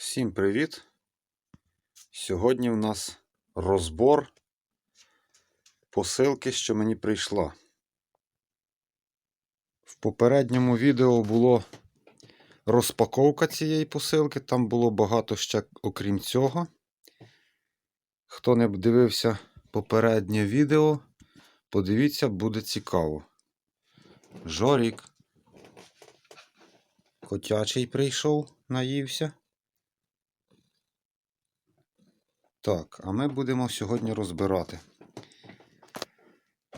Всім привіт! Сьогодні в нас розбор посилки, що мені прийшла. В попередньому відео було розпаковка цієї посилки, там було багато ще окрім цього. Хто не дивився попереднє відео, подивіться, буде цікаво. Жорік. Котячий прийшов, наївся. Так, а ми будемо сьогодні розбирати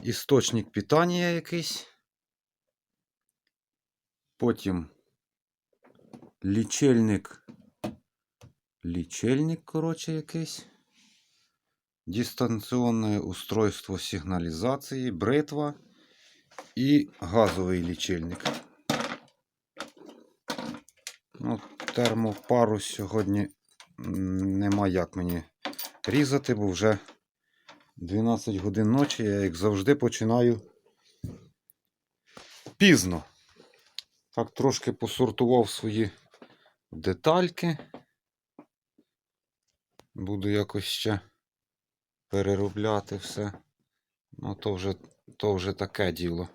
істочник питання якийсь. Потім лічильник. Лічильник, коротше, якийсь. Дистанційне устройство сигналізації, бритва і газовий лічильник. Ну, термопару сьогодні нема як мені різати, бо вже 12 годин ночі, я як завжди починаю пізно. Так, трошки посортував свої детальки. Буду якось ще переробляти все. Ну, то вже, то вже таке діло.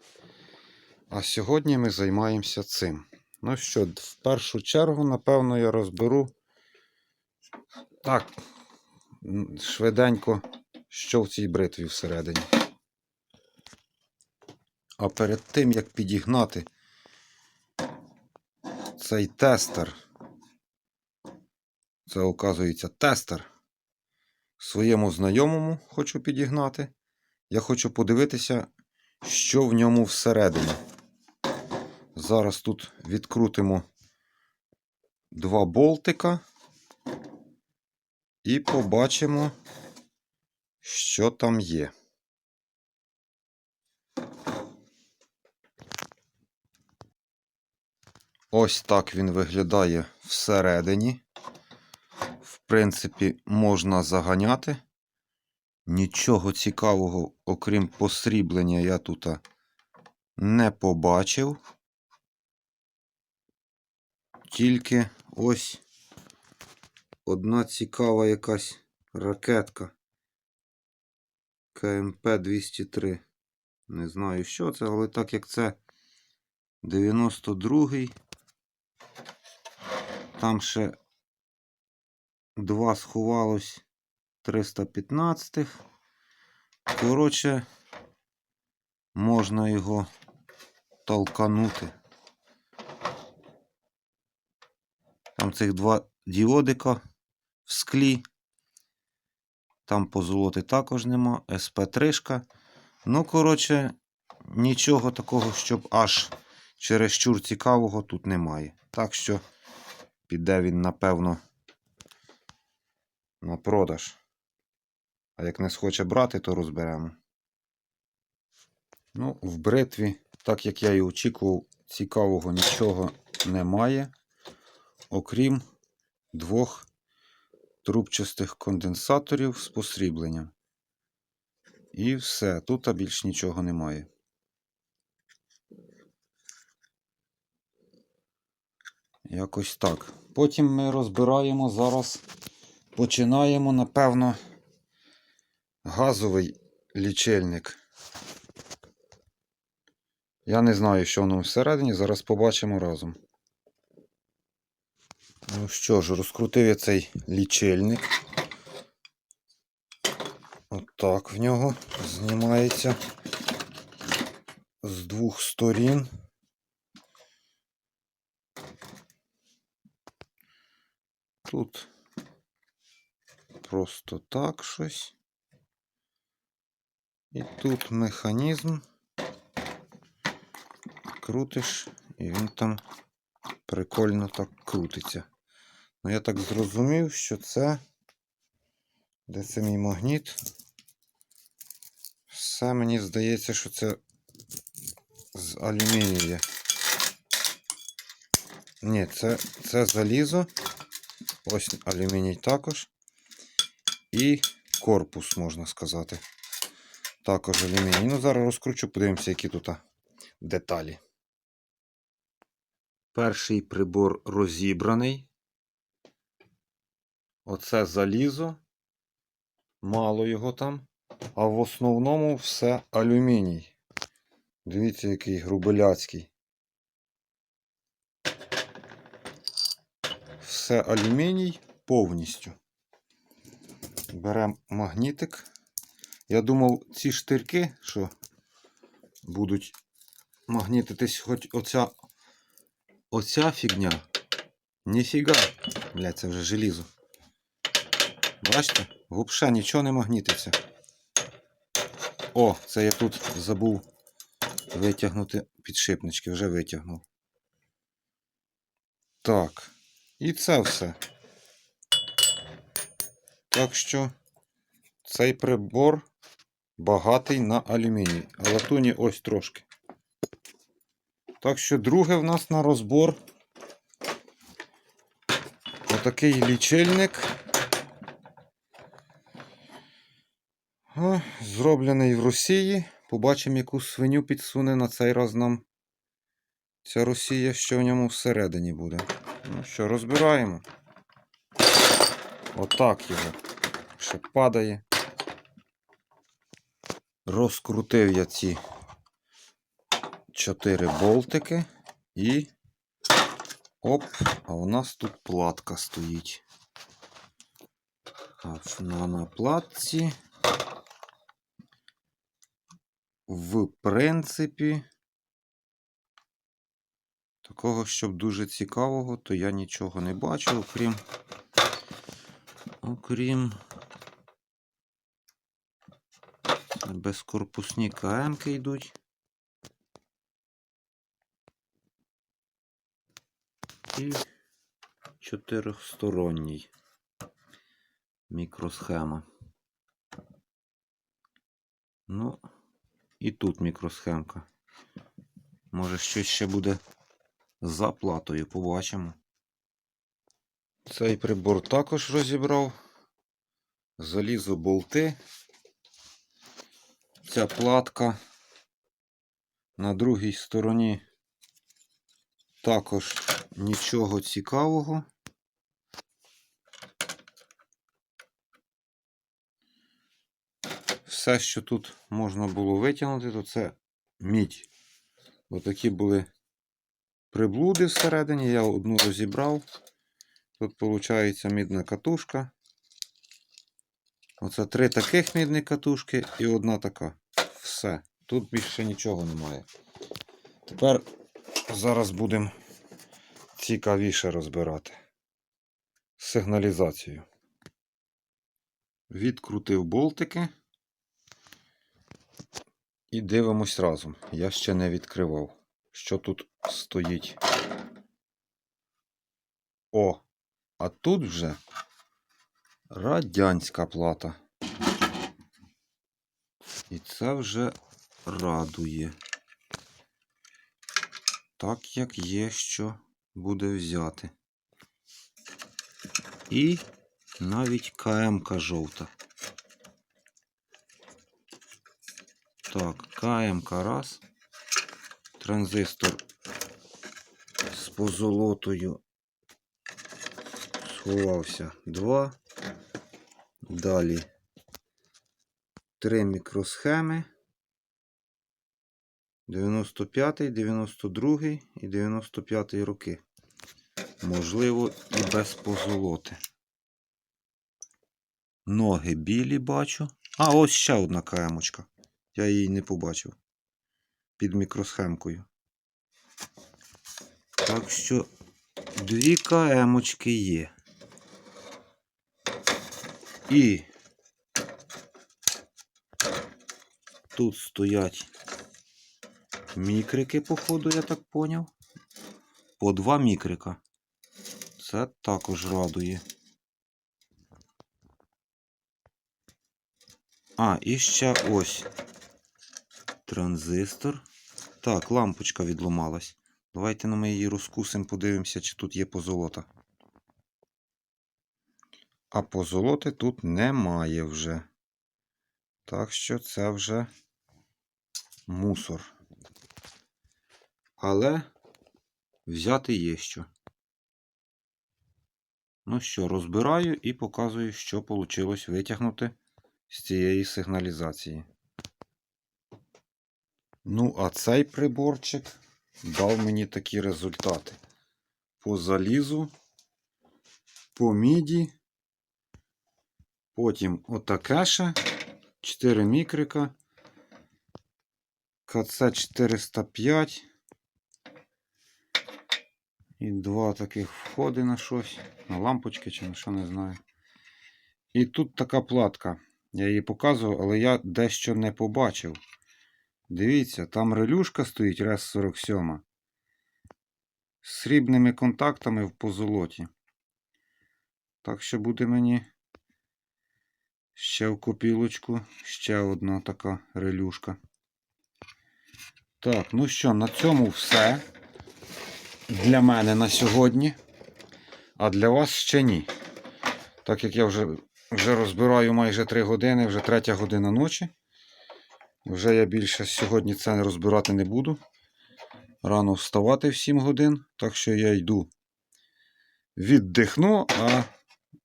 А сьогодні ми займаємося цим. Ну що, в першу чергу, напевно, я розберу. Так, швиденько, що в цій бритві всередині. А перед тим, як підігнати цей тестер, це, оказується, тестер, своєму знайомому хочу підігнати. Я хочу подивитися, що в ньому всередині. Зараз тут відкрутимо два болтика і побачимо, що там є. Ось так він виглядає всередині. В принципі, можна заганяти. Нічого цікавого, окрім посріблення, я тут не побачив. Тільки ось одна цікава якась ракетка КМП-203. Не знаю, що це, але так як це 92-й, там ще два сховалось 315-х. Коротше, можна його толканути. Там цих два діодика в склі. Там позолоти також нема. СП3. Ну, коротше, нічого такого, щоб аж чересчур цікавого тут немає. Так що піде він, напевно, на продаж. А як не схоче брати, то розберемо. Ну, в бритві, так як я і очікував, цікавого нічого немає окрім двох трубчастих конденсаторів з посрібленням. І все, тут більш нічого немає. Якось так. Потім ми розбираємо зараз, починаємо, напевно, газовий лічильник. Я не знаю, що воно всередині, зараз побачимо разом. Ну що ж, розкрутив я цей лічильник. Отак в нього знімається з двох сторін. Тут просто так щось. І тут механізм. Крутиш, і він там прикольно так крутиться. Ну, я так зрозумів, що це. Де це мій магніт? Все мені здається, що це з алюмінія. Ні, це, це залізо. Ось алюміній також. І корпус, можна сказати. Також алюміній. Ну, зараз розкручу, подивимося, які тут деталі. Перший прибор розібраний. Оце залізо. Мало його там. А в основному все алюміній. Дивіться, який грубеляцький. Все алюміній повністю. Беремо магнітик. Я думав, ці штирки, що будуть магнітитись, хоч оця, оця фігня. Ніфіга. Бля, це вже желізо. Бачите? Взагалі нічого не магнітиться. О, це я тут забув витягнути підшипнички, вже витягнув. Так. І це все. Так що цей прибор багатий на алюміній. А латуні ось трошки. Так що друге в нас на розбор. Отакий лічильник. О, Зроблений в Росії. Побачимо, яку свиню підсуне на цей раз нам ця Росія, що в ньому всередині буде. Ну що, розбираємо. Отак його. Ще падає. Розкрутив я ці чотири болтики і. Оп, а у нас тут платка стоїть. А на, на платці. В принципі, такого, щоб дуже цікавого, то я нічого не бачу, окрім. Окрім. Безкорпусні КМки йдуть. І чотирьохсторонній мікросхема. Ну, і тут мікросхемка. Може, щось ще буде за платою, побачимо. Цей прибор також розібрав. Залізо болти. Ця платка на другій стороні також нічого цікавого. Все, що тут можна було витягнути, то це мідь. Отакі були приблуди всередині. Я одну розібрав. Тут виходить мідна катушка. Оце три таких мідні катушки і одна така. Все. Тут більше нічого немає. Тепер зараз будемо цікавіше розбирати. Сигналізацію. Відкрутив болтики. І дивимось разом. Я ще не відкривав. Що тут стоїть? О! А тут вже радянська плата. І це вже радує. Так як є, що буде взяти. І навіть КМК жовта. Так, КМК раз. Транзистор з позолотою сховався два. Далі три мікросхеми. 95, 92 і 95 роки. Можливо, і без позолоти. Ноги білі бачу. А, ось ще одна КМочка. Я її не побачив. Під мікросхемкою. Так що дві КМочки є. І тут стоять мікрики, походу, я так поняв. По два мікрика. Це також радує. А, і ще ось транзистор. Так, лампочка відломалась. Давайте ми її розкусимо, подивимося, чи тут є позолота. А позолоти тут немає вже. Так що це вже мусор. Але взяти є що. Ну що, розбираю і показую, що вийшло витягнути з цієї сигналізації. Ну, а цей приборчик дав мені такі результати. По залізу, по міді, потім отаке ще, 4 мікрика, КЦ 405 і два таких входи на щось, на лампочки чи на що не знаю. І тут така платка. Я її показував, але я дещо не побачив. Дивіться, там релюшка стоїть РЕС 47 з срібними контактами в позолоті. Так що буде мені ще в копілочку, ще одна така релюшка. Так, ну що, на цьому все для мене на сьогодні, а для вас ще ні. Так як я вже, вже розбираю майже 3 години, вже третя година ночі. Вже я більше сьогодні це розбирати не буду. Рано вставати в 7 годин, так що я йду віддихну, а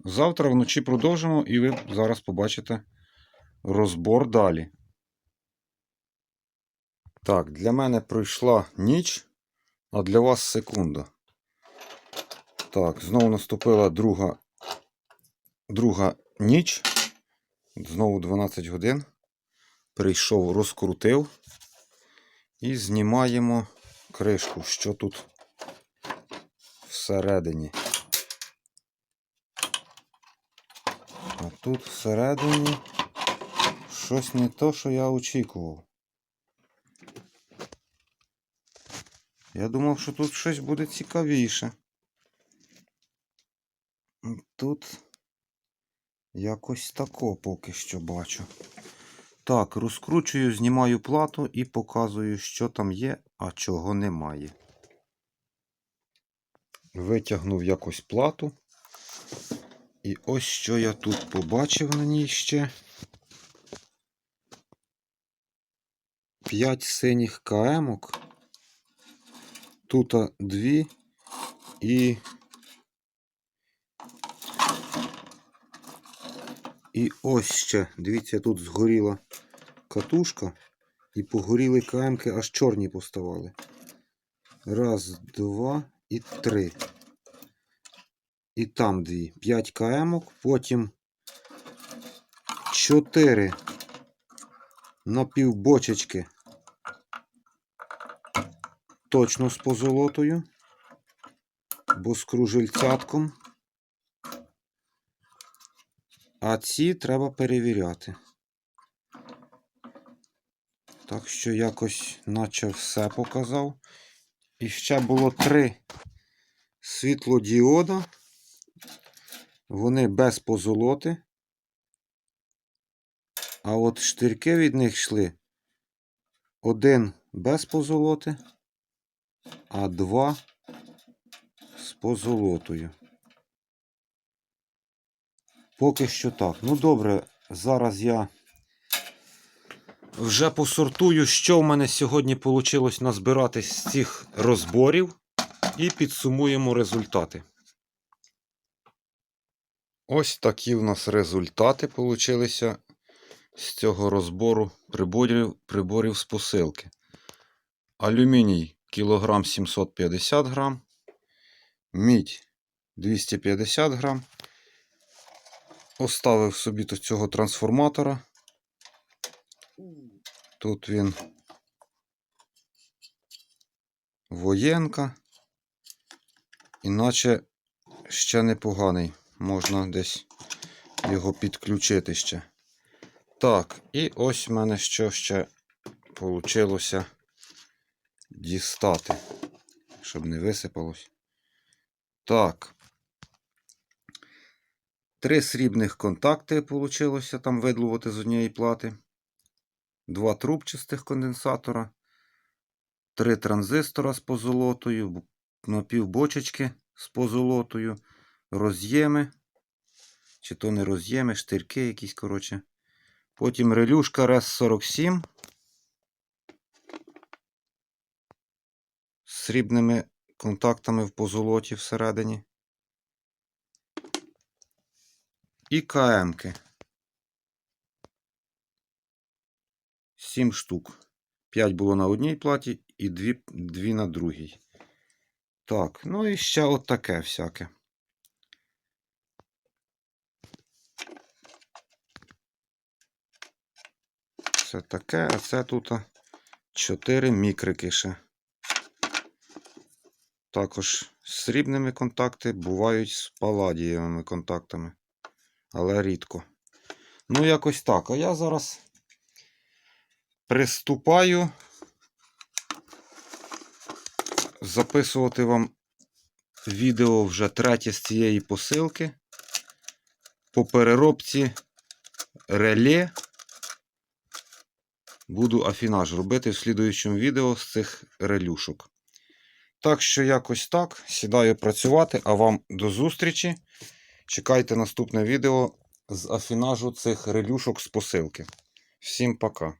завтра вночі продовжимо і ви зараз побачите розбор далі. Так, для мене пройшла ніч, а для вас секунда. Так, знову наступила друга, друга ніч. Знову 12 годин. Прийшов, розкрутив. І знімаємо кришку, що тут всередині. А тут всередині щось не то, що я очікував. Я думав, що тут щось буде цікавіше. Тут якось тако поки що бачу. Так, розкручую, знімаю плату і показую, що там є, а чого немає. Витягнув якось плату. І ось що я тут побачив на ній ще. 5 синіх КМок. Тут дві і. І ось ще, дивіться, тут згоріла катушка, і погоріли КМки, аж чорні поставали. Раз, два і три. І там дві. П'ять КМок, потім чотири напівбочечки. Точно з позолотою, бо з кружельцятком. А ці треба перевіряти. Так що якось наче все показав. І ще було три світлодіода. Вони без позолоти. А от штирки від них йшли один без позолоти, а два з позолотою. Поки що так. Ну добре, зараз я вже посортую, що в мене сьогодні вийшло назбирати з цих розборів, і підсумуємо результати. Ось такі в нас результати вийшли з цього розбору приборів, приборів з посилки. Алюміній кілограм 750 грам, мідь 250 грам. Оставив собі до цього трансформатора. Тут він воєнка, іначе ще непоганий. Можна десь його підключити ще. Так, і ось в мене що ще вийшло дістати, щоб не висипалось. Так. Три срібних контакти вийшло там видлувати з однієї плати. Два трубчастих конденсатора. Три транзистора з позолотою, напівбочечки з позолотою, роз'єми. Чи то не роз'єми, штирки якісь, коротше. Потім релюшка РЕС 47 з срібними контактами в позолоті всередині. І КМки. 7 штук. 5 було на одній платі і 2, 2 на другій. Так, ну і ще от таке всяке. Це таке, а це тут 4 мікрики ще. Також срібними контакти бувають з паладієвими контактами, але рідко. Ну, якось так. А я зараз приступаю записувати вам відео вже третє з цієї посилки по переробці реле. Буду афінаж робити в слідуючому відео з цих релюшок. Так що якось так. Сідаю працювати, а вам до зустрічі. Чекайте наступне відео з афінажу цих релюшок з посилки. Всім пока.